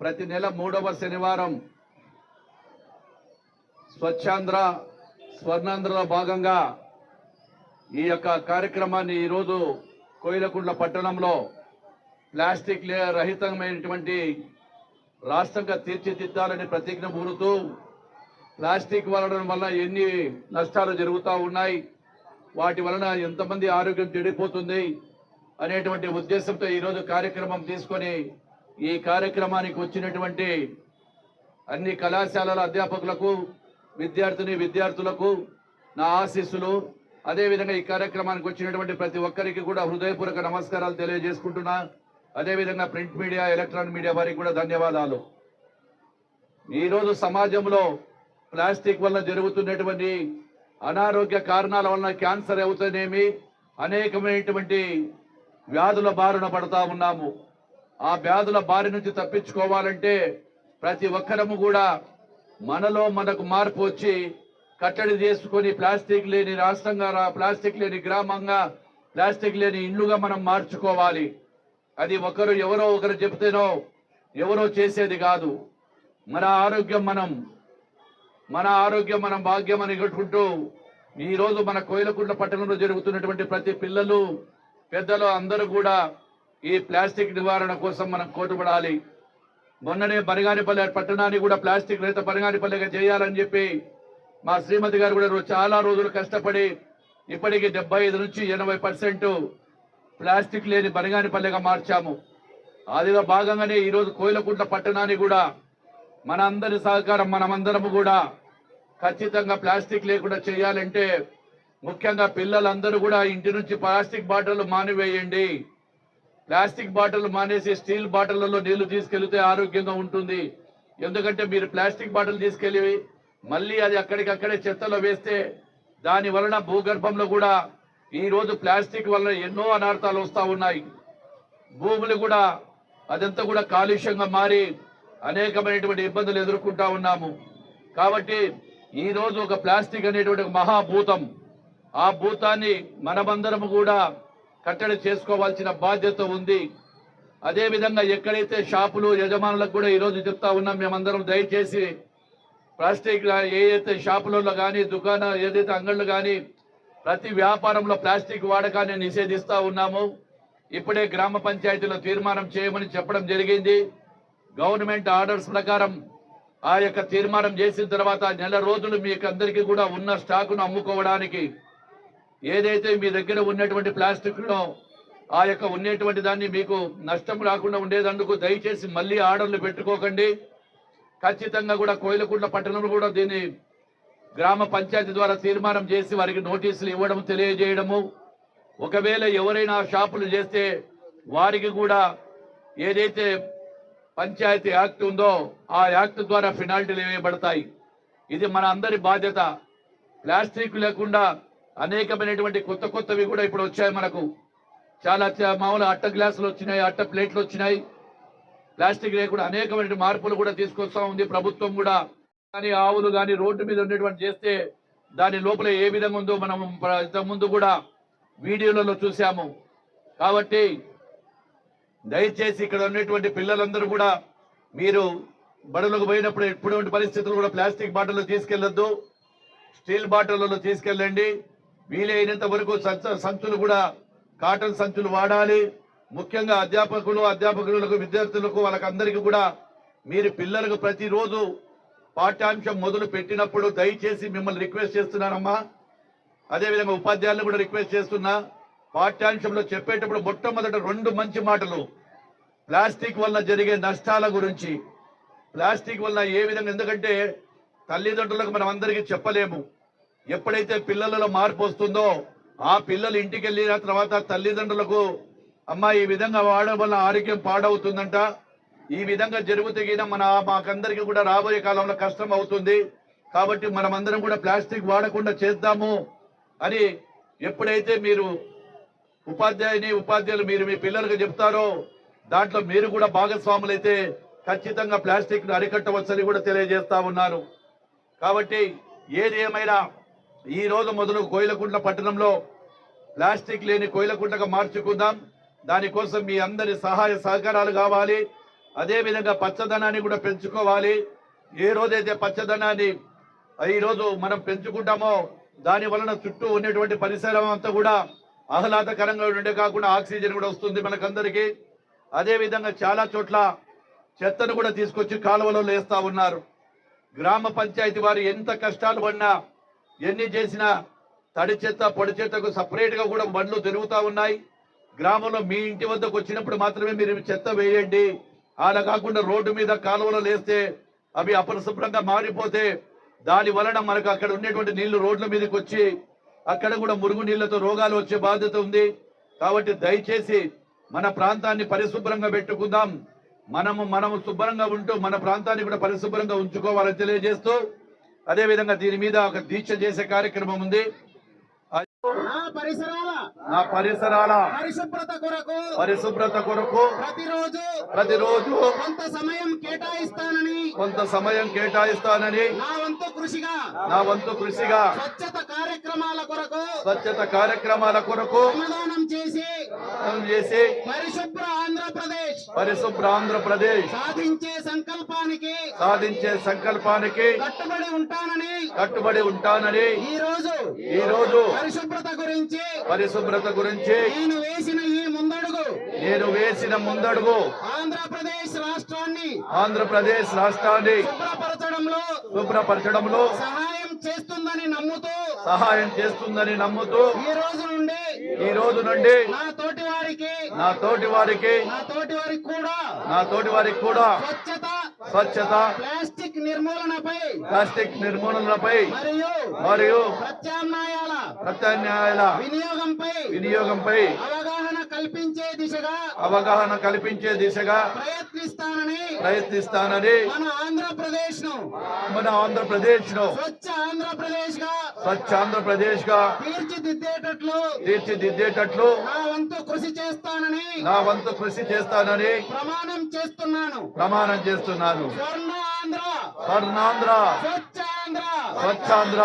ప్రతి నెల మూడవ శనివారం స్వచ్ఛాంధ్ర స్వర్ణాంధ్రలో భాగంగా ఈ యొక్క కార్యక్రమాన్ని ఈరోజు కోయిలకుంట్ల పట్టణంలో ప్లాస్టిక్ రహితమైనటువంటి రాష్ట్రంగా తీర్చిదిద్దాలని ప్రతిజ్ఞ పూరుతూ ప్లాస్టిక్ వలడం వల్ల ఎన్ని నష్టాలు జరుగుతూ ఉన్నాయి వాటి వలన ఎంతమంది ఆరోగ్యం చెడిపోతుంది అనేటువంటి ఉద్దేశంతో ఈరోజు కార్యక్రమం తీసుకొని ఈ కార్యక్రమానికి వచ్చినటువంటి అన్ని కళాశాలల అధ్యాపకులకు విద్యార్థిని విద్యార్థులకు నా ఆశీస్సులు. అదేవిధంగా ఈ కార్యక్రమానికి వచ్చినటువంటి ప్రతి ఒక్కరికి కూడా హృదయపూర్వక నమస్కారాలు తెలియజేసుకుంటున్నా. అదేవిధంగా ప్రింట్ మీడియా ఎలక్ట్రానిక్ మీడియా వారికి కూడా ధన్యవాదాలు. ఈరోజు సమాజంలో ప్లాస్టిక్ వల్ల జరుగుతున్నటువంటి అనారోగ్య కారణాల వలన క్యాన్సర్ అవుతానేమి అనేకమైనటువంటి వ్యాధుల బారిన పడతా ఉన్నాము. ఆ వ్యాధుల బారి నుంచి తప్పించుకోవాలంటే ప్రతి ఒక్కరము కూడా మనలో మనకు మార్పు వచ్చి కట్టడి చేసుకొని ప్లాస్టిక్ లేని రాష్ట్రంగా ప్లాస్టిక్ లేని గ్రామంగా ప్లాస్టిక్ లేని ఇండ్లుగా మనం మార్చుకోవాలి. అది ఒకరు ఎవరో ఒకరు చెప్తేనో ఎవరో చేసేది కాదు. మన ఆరోగ్యం మనం మన ఆరోగ్యం మనం భాగ్యం అని కట్టుకుంటూ ఈ మన కోయిలకుంట్ల పట్టణంలో జరుగుతున్నటువంటి ప్రతి పిల్లలు పెద్దలు అందరూ కూడా ఈ ప్లాస్టిక్ నివారణ కోసం మనం కోటుపడాలి మొన్ననే బనగానిపల్లె పట్టణాన్ని కూడా ప్లాస్టిక్ రహిత బనగానిపల్లెగా చేయాలని చెప్పి మా శ్రీమతి గారు కూడా చాలా రోజులు కష్టపడి ఇప్పటికి డెబ్బై ఐదు నుంచి ఎనభై ప్లాస్టిక్ లేని బనగానిపల్లెగా మార్చాము. అదిలో భాగంగానే ఈరోజు కోయిలకుంట్ల పట్టణాన్ని కూడా మన అందరి సహకారం మనమందరము కూడా ఖచ్చితంగా ప్లాస్టిక్ లేకుండా చేయాలంటే ముఖ్యంగా పిల్లలందరూ కూడా ఇంటి నుంచి ప్లాస్టిక్ బాటిల్ మానివేయండి. ప్లాస్టిక్ బాటిల్ మానేసి స్టీల్ బాటిళ్ళలో నీళ్ళు తీసుకెళ్తే ఆరోగ్యంగా ఉంటుంది. ఎందుకంటే మీరు ప్లాస్టిక్ బాటిల్ తీసుకెళ్ళి మళ్ళీ అది అక్కడికక్కడే చెత్తలో వేస్తే దాని వలన భూగర్భంలో కూడా ఈరోజు ప్లాస్టిక్ వలన ఎన్నో అనార్థాలు వస్తూ ఉన్నాయి. భూములు కూడా అదంతా కూడా కాలుష్యంగా మారి అనేకమైనటువంటి ఇబ్బందులు ఎదుర్కొంటా ఉన్నాము. కాబట్టి ఈ రోజు ఒక ప్లాస్టిక్ అనేటువంటి ఒక మహాభూతం. ఆ భూతాన్ని మనమందరము కూడా కట్టడి చేసుకోవాల్సిన బాధ్యత ఉంది. అదేవిధంగా ఎక్కడైతే షాపులు యజమానులకు కూడా ఈరోజు చెప్తా ఉన్నాం మేమందరం దయచేసి ప్లాస్టిక్ ఏదైతే షాపులలో కానీ దుకాణం ఏదైతే అంగళ్ళు కానీ ప్రతి వ్యాపారంలో ప్లాస్టిక్ వాడకాన్ని నిషేధిస్తూ ఉన్నాము. ఇప్పుడే గ్రామ పంచాయతీలో తీర్మానం చేయమని చెప్పడం జరిగింది. గవర్నమెంట్ ఆర్డర్స్ ప్రకారం ఆ యొక్క తీర్మానం చేసిన తర్వాత నెల రోజులు మీకు అందరికీ కూడా ఉన్న స్టాకును అమ్ముకోవడానికి ఏదైతే మీ దగ్గర ఉన్నటువంటి ప్లాస్టిక్లో ఆ యొక్క ఉండేటువంటి దాన్ని మీకు నష్టం రాకుండా ఉండేదందుకు దయచేసి మళ్ళీ ఆర్డర్లు పెట్టుకోకండి. ఖచ్చితంగా కూడా కోయిలకుంట్ల పట్టణంలో కూడా దీన్ని గ్రామ పంచాయతీ ద్వారా తీర్మానం చేసి వారికి నోటీసులు ఇవ్వడం తెలియజేయడము. ఒకవేళ ఎవరైనా షాపులు చేస్తే వారికి కూడా ఏదైతే పంచాయతీ యాక్ట్ ఉందో ఆ యాక్ట్ ద్వారా ఫినాల్టీలు వేయబడతాయి. ఇది మన అందరి బాధ్యత. ప్లాస్టిక్ లేకుండా అనేకమైనటువంటి కొత్త కొత్తవి కూడా ఇప్పుడు వచ్చాయి మనకు. చాలా మామూలు అట్ట గ్లాసులు వచ్చినాయి అట్ట ప్లేట్లు వచ్చినాయి. ప్లాస్టిక్ లేకుండా అనేకమైన మార్పులు కూడా తీసుకొస్తా ఉంది ప్రభుత్వం కూడా. కానీ ఆవులు కానీ రోడ్డు మీద ఉండేటువంటి చేస్తే దాని లోపల ఏ విధంగా ఉందో మనం ఇంతకుముందు కూడా వీడియోలలో చూసాము కాబట్టి దయచేసి ఇక్కడ ఉన్నటువంటి పిల్లలందరూ కూడా మీరు బడులకు పోయినప్పుడు ఎటువంటి పరిస్థితులు కూడా ప్లాస్టిక్ బాటిల్లో తీసుకెళ్ళొద్దు స్టీల్ బాటిల్లో తీసుకెళ్ళండి. వీలైనంత వరకు సంచులు కూడా కాటన్ సంచులు వాడాలి. ముఖ్యంగా అధ్యాపకులు అధ్యాపకులకు విద్యార్థులకు వాళ్ళకందరికీ కూడా మీరు పిల్లలకు ప్రతిరోజు పాఠ్యాంశం మొదలు పెట్టినప్పుడు దయచేసి మిమ్మల్ని రిక్వెస్ట్ చేస్తున్నానమ్మా. అదేవిధంగా ఉపాధ్యాయులను కూడా రిక్వెస్ట్ చేస్తున్నా. పాఠ్యాంశంలో చెప్పేటప్పుడు మొట్టమొదట రెండు మంచి మాటలు. ప్లాస్టిక్ వల్ల జరిగే నష్టాల గురించి. ప్లాస్టిక్ వల్ల ఏ విధంగా ఎందుకంటే తల్లిదండ్రులకు మనం అందరికీ చెప్పలేము. ఎప్పుడైతే పిల్లలలో మార్పు వస్తుందో ఆ పిల్లలు ఇంటికి వెళ్ళిన తర్వాత తల్లిదండ్రులకు అమ్మ ఈ విధంగా వాడడం వల్ల ఆరోగ్యం పాడవుతుందంట. ఈ విధంగా జరుగుతగిన మన మాకందరికీ కూడా రాబోయే కాలంలో కష్టం అవుతుంది. కాబట్టి మనమందరం కూడా ప్లాస్టిక్ వాడకుండా చేద్దాము అని ఎప్పుడైతే మీరు ఉపాధ్యాయుని ఉపాధ్యాయులు మీరు మీ పిల్లలకు చెప్తారో దాంట్లో మీరు కూడా భాగస్వాములైతే ఖచ్చితంగా ప్లాస్టిక్ను అరికట్టవచ్చని కూడా తెలియజేస్తా ఉన్నారు కాబట్టి ఏది ఏమైనా ఈ రోజు మొదలు కోయిలకుంట్ల పట్టణంలో ప్లాస్టిక్ లేని కోయిలకుంటగా మార్చుకుందాం. దానికోసం మీ అందరి సహాయ సహకారాలు కావాలి. అదే విధంగా పచ్చదనాన్ని కూడా పెంచుకోవాలి. ఏ రోజైతే పచ్చదనాన్ని ఈ రోజు మనం పెంచుకుంటామో దాని వలన చుట్టూ ఉన్నటువంటి పరిసరం అంతా కూడా ఆహ్లాదకరంగా ఉండే కాకుండా ఆక్సిజన్ కూడా వస్తుంది మనకందరికీ. అదేవిధంగా చాలా చోట్ల చెత్తను కూడా తీసుకొచ్చి కాలువలో లేస్తా ఉన్నారు. గ్రామ పంచాయతీ వారు ఎంత కష్టాలు పడినా ఎన్ని చేసినా తడి చెత్త పొడి చెత్తకు సపరేట్గా కూడా బండ్లు తిరుగుతూ ఉన్నాయి. గ్రామంలో మీ ఇంటి వద్దకు వచ్చినప్పుడు మాత్రమే మీరు చెత్త వేయండి. అలా కాకుండా రోడ్డు మీద కాలువలో లేస్తే అవి అపరిశుభ్రంగా మారిపోతే దాని వలన మనకు అక్కడ ఉండేటువంటి నీళ్ళు రోడ్ల మీదకి వచ్చి అక్కడ కూడా మురుగు నీళ్ళతో రోగాలు వచ్చే బాధ్యత ఉంది. కాబట్టి దయచేసి మన ప్రాంతాన్ని పరిశుభ్రంగా పెట్టుకుందాం. మనము మనము శుభ్రంగా ఉంటూ మన ప్రాంతాన్ని కూడా పరిశుభ్రంగా ఉంచుకోవాలని తెలియజేస్తూ అదే విధంగా దీని మీద ఒక దీక్ష చేసే కార్యక్రమం ఉంది. నా పరిసరాల పరిశుభ్రత కొరకు పరిశుభ్రత కొరకు ప్రతిరోజు ప్రతిరోజు కొంత సమయం కేటాయిస్తానని కొంత సమయం కేటాయిస్తానని నా వంతు కృషిగా నా వంతు కృషిగా స్వచ్ఛత కార్యక్రమాల కొరకు స్వచ్ఛత కార్యక్రమాల కొరకు శ్రమదానం చేసి చేసి పరిశుభ్ర ఆంధ్రప్రదేశ్ పరిశుభ్ర ఆంధ్రప్రదేశ్ సాధించే సంకల్పానికి సాధించే సంకల్పానికి కట్టుబడి ఉంటానని కట్టుబడి ఉంటానని ఈ రోజు ఈ రోజు పరిశుభ్రత గురించి పరిశుభ్రత గురించి నేను వేసిన ఈ ముందడుగు నేను వేసిన ముందడుగు ఆంధ్రప్రదేశ్ రాష్ట్రాన్ని ఆంధ్రప్రదేశ్ రాష్ట్రాన్ని శుభ్రపరచడంలో శుభ్రపరచడంలో సహాయం చేస్తుందని నమ్ముతూ సహాయం చేస్తుందని నమ్ముతూ ఈ రోజు నుండి ఈ రోజు నుండి నా తోటి వారికి నా తోటి వారికి నా తోటి వారికి కూడా నా తోటి వారికి కూడా స్వచ్ఛత స్వచ్ఛత ప్లాస్టిక్ నిర్మూలనపై ప్లాస్టిక్ నిర్మూలనపై మరియు మరియు ప్రత్యామ్నాయాల ప్రత్యామ్నాయాల వినియోగంపై వినియోగంపై అవగాహన కల్పించే దిశగా అవగాహన కల్పించే దిశగా ప్రయత్నిస్తానని ప్రయత్నిస్తానని మన ఆంధ్రప్రదేశ్ను మన ఆంధ్రప్రదేశ్ను స్వచ్ఛ ఆంధ్రప్రదేశ్గా స్వచ్ఛ ఆంధ్రప్రదేశ్గా తీర్చిదిద్దేటట్లు తీర్చిదిద్దేటట్లు నా వంతు కృషి చేస్తానని నా వంతు కృషి చేస్తానని ప్రమాణం చేస్తున్నాను. ప్రమాణం చేస్తున్నాను. స్వర్ణ ఆంధ్ర స్వర్ణాంధ్ర. స్వచ్ఛ ఆంధ్ర స్వచ్ఛాంధ్ర.